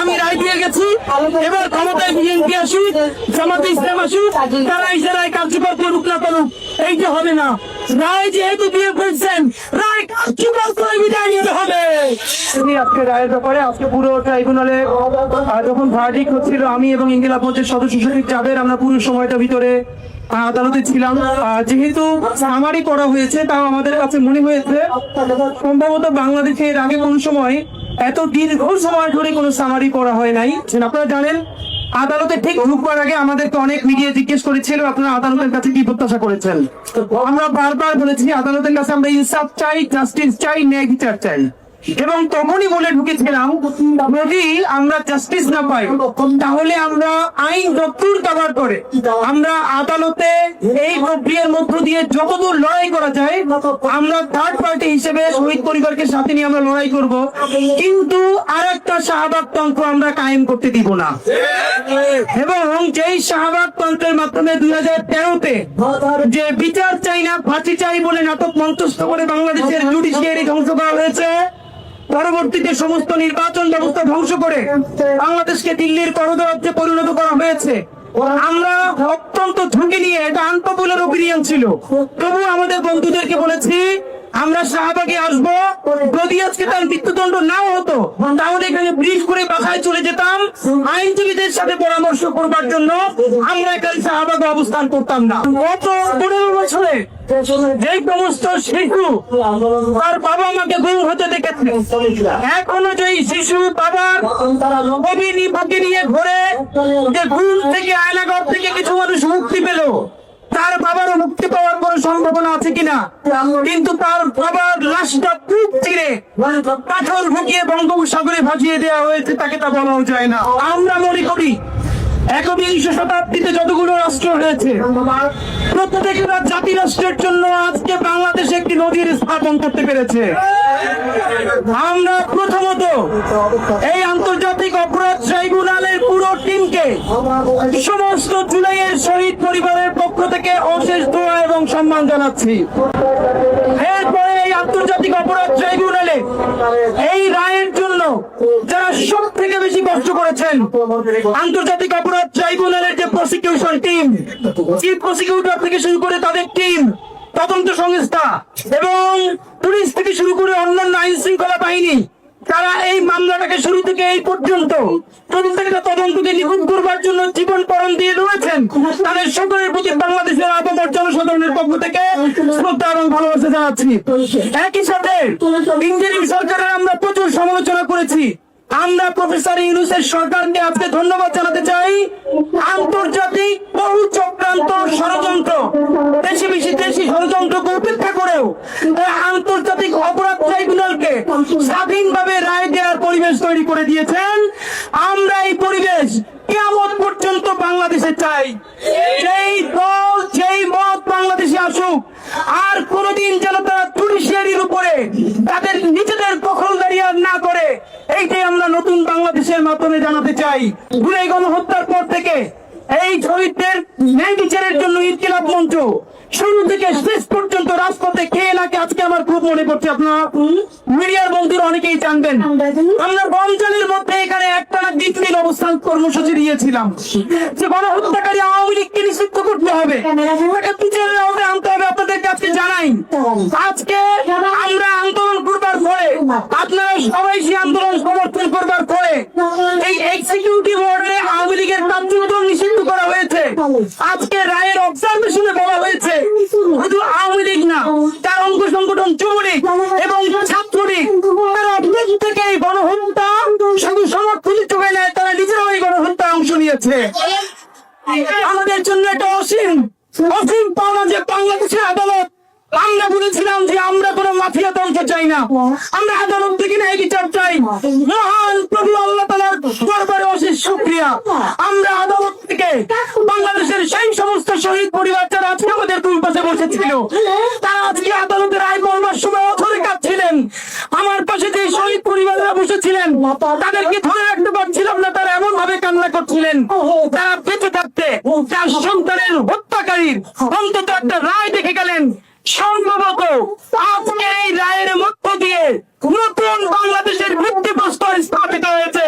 আমি রায় দিয়ে গেছি। এবার ক্ষমতায় বিএনপি আসুক, জামাতে ইসলাম আসুক, তারা ইসারায় কার্যকর করুক না করুক এই যে হবে না। তিনি আজকে রায়ের ব্যাপারে, আজকে পুরো ট্রাইব্যুনালে যখন ভার্ডিক হচ্ছিল, আমি এবং ইংলা পঞ্চের সদস্য সচিব যাবের আমরা পুরো সময়টা ভিতরে আদালতে ছিলাম যেহেতু সামারি করা হয়েছে, তাও আমাদের কাছে মনে হয়েছে, সম্ভবত বাংলাদেশে এর আগে কোন সময় এত দীর্ঘ সময় ধরে কোনো সামারি করা হয় নাই। আপনারা জানেন আদালতে ঠিক ঢুকবার আগে আমাদেরকে অনেক মিডিয়া জিজ্ঞেস করেছিল, আপনারা আদালতের কাছে কি প্রত্যাশা করেছেন? আমরা বারবার বলেছি, আদালতের কাছে আমরা ইনসাফ চাই জাস্টিস চাই, ন্যায় বিচার চাই। এবং তখনই বলে ঢুকেছিলাম যদি আমরা জাস্টিস না পাই। তাহলে আমরা আইন যতদূর কভার করে। আমরা আদালতে এই প্রক্রিয়ার মধ্য দিয়ে যতদূর লড়াই করা যায়, আমরা থার্ড পার্টি হিসেবে শহীদ পরিবারকে সাথে নিয়ে আমরা লড়াই করব। কিন্তু আর একটা শাহবাগ তন্ত্র আমরা কায়েম করতে দিব না। এবং যেই শাহবাগ তন্ত্রের মাধ্যমে দুই হাজার যে বিচার চাই না, ফাঁসি চাই বলে নাটক মঞ্চস্থ করে বাংলাদেশের জুডিশিয়ারি ধ্বংস করা হয়েছে পরবর্তীতে সমস্ত নির্বাচন ব্যবস্থা ধ্বংস করে বাংলাদেশকে দিল্লির করদরাজ্যে পরিণত করা হয়েছে। আমরা অত্যন্ত ঝুঁকি নিয়ে এটা আনপপুলার ওপিনিয়ন ছিল। তবু আমাদের বন্ধুদেরকে বলেছি, আমরা শাহবাগে আসব, যদি আজকে তার মৃত্যুদণ্ড নাও হতো, তাহলে এখানে ব্রিজ করে বাসায় চলে যেতাম। আইনজীবীদের সাথে পরামর্শ করবার জন্য আমরা এখানে শাহবাগে অবস্থান করতাম না। গত পনেরো বছরে যে সমস্ত শিশু তার বাবা আমাকে গুম হতে দেখেছে, এখনও যে শিশু বাবার ফাঁকি নিয়ে ঘুরে, যে ঘুম থেকে আয়নাগর থেকে কিছু মানুষ মুক্তি পেল তার বাবারও মুক্তি পাওয়ার কোনো সম্ভাবনা আছে কিনা? কিন্তু তার বাবার লাশটা খুব চিরে পাথর ঢুকিয়ে বঙ্গোপসাগরে ভাসিয়ে দেওয়া হয়েছে, তাকে তা বলাও যায় না। আমরা মনে করি একবিংশ শতাব্দীতে যতগুলো রাষ্ট্র হয়েছে জাতি রাষ্ট্রের জন্য আজকে বাংলাদেশ একটি নদীর স্থাপন করতে পেরেছে। আমরা প্রথমত এই আন্তর্জাতিক সমস্ত জুলাইয়ের শহীদ পরিবারের পক্ষ থেকে অশেষ দোয়া এবং সম্মান জানাচ্ছি। এরপরে এই আন্তর্জাতিক অপরাধ ট্রাইব্যুনালে এই রায়ের জন্য যারা সব থেকে বেশি কষ্ট করেছেন, আন্তর্জাতিক অপরাধ ট্রাইব্যুনালের যে প্রসিকিউশন টিম চিফ প্রসিকিউটর থেকে শুরু করে তাদের টিম তদন্ত সংস্থা এবং পুলিশ থেকে শুরু করে অন্যান্য আইন শৃঙ্খলা বাহিনী তারা এই মামলাটাকে শুরু থেকে এই পর্যন্ত তদন্তকে নিখুঁত করবার জন্য জীবন পরণ দিয়ে রয়েছেন। তাদের সকলের প্রতি বাংলাদেশের আপামর জনসাধারণের পক্ষ থেকে শ্রদ্ধা এবং ভালোবাসা জানাচ্ছি। একই সাথে ইঞ্জিনিয়ারিং সরকারের আমরা প্রচুর সমালোচনা করেছি। আমরা প্রফেসর ইউনুসের সরকারকে আজকে ধন্যবাদ জানাতে চাই। আন্তর্জাতিক স্বাধীনভাবে রায় দেওয়ার পরিবেশ তৈরি করে দিয়েছেন। আমরা এই পরিবেশ কেমন পর্যন্ত বাংলাদেশে চাই? যেই দল, যেই মত বাংলাদেশে আসুক, আর কোনদিন যেন তারা জুডিশিয়ারির উপরে তাদের নিজেদের দখলদারি আর না করে, এইটাই আমরা নতুন বাংলাদেশের মাধ্যমে জানাতে চাই। ভুলে গণহত্যার পর থেকে এই শহীদদের ন্যায় বিচারের জন্য ইনকিলাব মঞ্চ শুরু থেকে শেষ পর্যন্ত রাজপথে কে নাকি আজকে আমার খুব মনে পড়ছে আপনারা? মিডিয়ার বন্ধুরা অনেকেই জানবেন। আমরা রমজানের মধ্যে এখানে একটা দিন অবস্থান কর্মসূচি দিয়েছিলাম। যে গণহত্যাকারী আওয়ামী লীগকে নিষিদ্ধ করতে হবে। তাকে বিচারের আওতায় আনতে হবে আপনাদেরকে আজকে জানাই। আজকে আমরা আন্দোলন করবার পরে আপনারা সবাই সেই আন্দোলন সমর্থন করবার পরে এই এক্সিকিউটিভ অর্ডারে আওয়ামী লীগের আজকে রায়ের অবজারভেশনে বলা হয়েছে, শুধু আওয়ামী লীগ না, তার অঙ্গ সংগঠন যুবলীগ এবং ছাত্রলীগ, তারা থেকে এই গণহত্যা, শুধু সমর্থন যোগায় নেয়, তারা নিজেরাও এই গণহত্যা অংশ নিয়েছে। আমাদের জন্য এটা অসীম অসীম পাওনা যে বাংলাদেশের আদালত আমরা বলেছিলাম যে আমরা কোনো মাফিয়া তন্ত্র চাই না। আমরা আদালত থেকে ন্যায় বিচার চাই। মহান প্রভু আল্লাহ তালার দরবারে অশেষ শুক্রিয়া। আমরা আদালত থেকে বাংলাদেশের সেই সমস্ত শহীদ পরিবার যারা আজকে আমাদের দুই পাশে বসেছিল তারা আজকে আদালতের রায় বলবার সময় অথরে কাঁদছিলেন আমার পাশে যে শহীদ পরিবারেরা বসেছিলেন তাদেরকে ধরে রাখতে পারছিলাম না তারা এমন ভাবে কান্না করছিলেন। তারা বেঁচে থাকতে তারা সন্তানের হত্যাকারীর অন্তত একটা রায় দেখে গেলেন। সম্ভবত আজকে এই রায়ের মধ্য দিয়ে নতুন বাংলাদেশের ভিত্তিপ্রস্তর স্থাপিত হয়েছে।